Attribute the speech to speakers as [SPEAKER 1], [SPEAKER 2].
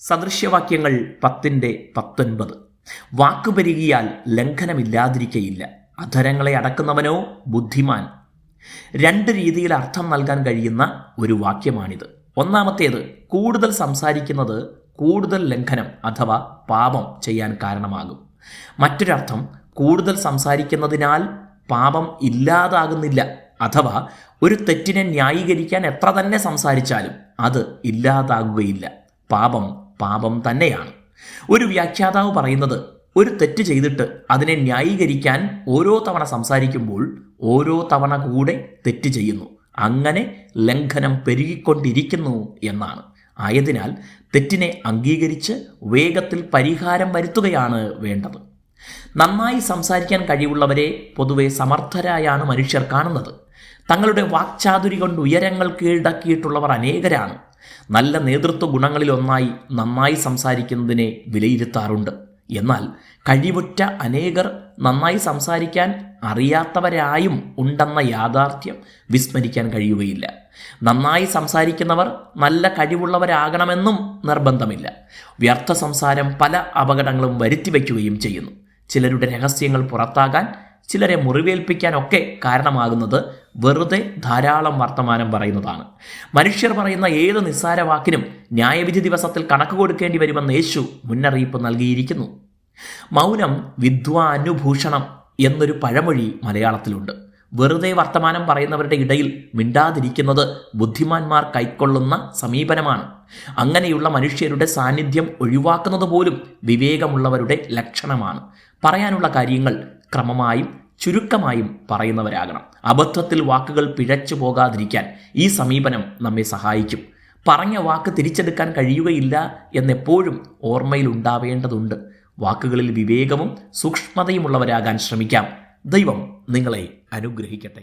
[SPEAKER 1] സദൃശ്യവാക്യങ്ങൾ പത്തിന്റെ പത്തൊൻപത്. വാക്കുപരികിയാൽ ലംഘനമില്ലാതിരിക്കയില്ല. അധരങ്ങളെ അടക്കുന്നവനോ ബുദ്ധിമാൻ. രണ്ട് രീതിയിൽ അർത്ഥം നൽകാൻ കഴിയുന്ന ഒരു വാക്യമാണിത്. ഒന്നാമത്തേത് കൂടുതൽ സംസാരിക്കുന്നത് കൂടുതൽ ലംഘനം അഥവാ പാപം ചെയ്യാൻ കാരണമാകും. മറ്റൊരർത്ഥം കൂടുതൽ സംസാരിക്കുന്നതിനാൽ പാപം ഇല്ലാതാകുന്നില്ല അഥവാ ഒരു തെറ്റിനെ ന്യായീകരിക്കാൻ എത്ര തന്നെ സംസാരിച്ചാലും അത് ഇല്ലാതാകുകയില്ല. പാപം പാപം തന്നെയാണ്. ഒരു വ്യാഖ്യാതാവ് പറയുന്നത് ഒരു തെറ്റ് ചെയ്തിട്ട് അതിനെ ന്യായീകരിക്കാൻ ഓരോ തവണ സംസാരിക്കുമ്പോൾ ഓരോ തവണ കൂടെ തെറ്റ് ചെയ്യുന്നു. അങ്ങനെ ലംഘനം പെരുകിക്കൊണ്ടിരിക്കുന്നു എന്നാണ്. ആയതിനാൽ തെറ്റിനെ അംഗീകരിച്ച് വേഗത്തിൽ പരിഹാരം വരുത്തുകയാണ് വേണ്ടത്. നന്നായി സംസാരിക്കാൻ കഴിവുള്ളവരെ പൊതുവെ സമർത്ഥരായാണ് മനുഷ്യർ കാണുന്നത്. തങ്ങളുടെ വാക്ചാതുരി കൊണ്ട് ഉയരങ്ങൾ കീഴടക്കിയിട്ടുള്ളവർ അനേകരാണ്. നല്ല നേതൃത്വ ഗുണങ്ങളിലൊന്നായി നന്നായി സംസാരിക്കുന്നതിനെ വിലയിരുത്താറുണ്ട്. എന്നാൽ കഴിവുറ്റ അനേകർ നന്നായി സംസാരിക്കാൻ അറിയാത്തവരായും ഉണ്ടെന്ന യാഥാർത്ഥ്യം വിസ്മരിക്കാൻ കഴിയുകയില്ല. നന്നായി സംസാരിക്കുന്നവർ നല്ല കഴിവുള്ളവരാകണമെന്നും നിർബന്ധമില്ല. വ്യർത്ഥ സംസാരം പല അപകടങ്ങളും വരുത്തി വയ്ക്കുകയും ചെയ്യുന്നു. ചിലരുടെ രഹസ്യങ്ങൾ പുറത്താകാൻ ചിലരെ മുറിവേൽപ്പിക്കാനൊക്കെ കാരണമാകുന്നത് വെറുതെ ധാരാളം വർത്തമാനം പറയുന്നതാണ്. മനുഷ്യർ പറയുന്ന ഏത് നിസ്സാര വാക്കിനും ന്യായവിധി ദിവസത്തിൽ കണക്ക് കൊടുക്കേണ്ടി വരുമെന്ന് യേശു മുന്നറിയിപ്പ് നൽകിയിരിക്കുന്നു. മൗനം വിദ്വാനുഭൂഷണം എന്നൊരു പഴമൊഴി മലയാളത്തിലുണ്ട്. വെറുതെ വർത്തമാനം പറയുന്നവരുടെ ഇടയിൽ മിണ്ടാതിരിക്കുന്നത് ബുദ്ധിമാന്മാർ കൈക്കൊള്ളുന്ന സമീപനമാണ്. അങ്ങനെയുള്ള മനുഷ്യരുടെ സാന്നിധ്യം ഒഴിവാക്കുന്നത് പോലും വിവേകമുള്ളവരുടെ ലക്ഷണമാണ്. പറയാനുള്ള കാര്യങ്ങൾ ക്രമമായും ചുരുക്കമായും പറയുന്നവരാകണം. അബദ്ധത്തിൽ വാക്കുകൾ പിഴച്ചു പോകാതിരിക്കാൻ ഈ സമീപനം നമ്മെ സഹായിക്കും. പറഞ്ഞ വാക്ക് തിരിച്ചെടുക്കാൻ കഴിയുകയില്ല എന്നെപ്പോഴും ഓർമ്മയിൽ ഉണ്ടാവേണ്ടതുണ്ട്. വാക്കുകളിൽ വിവേകവും സൂക്ഷ്മതയുമുള്ളവരാകാൻ ശ്രമിക്കാം. ദൈവം നിങ്ങളെ അനുഗ്രഹിക്കട്ടെ.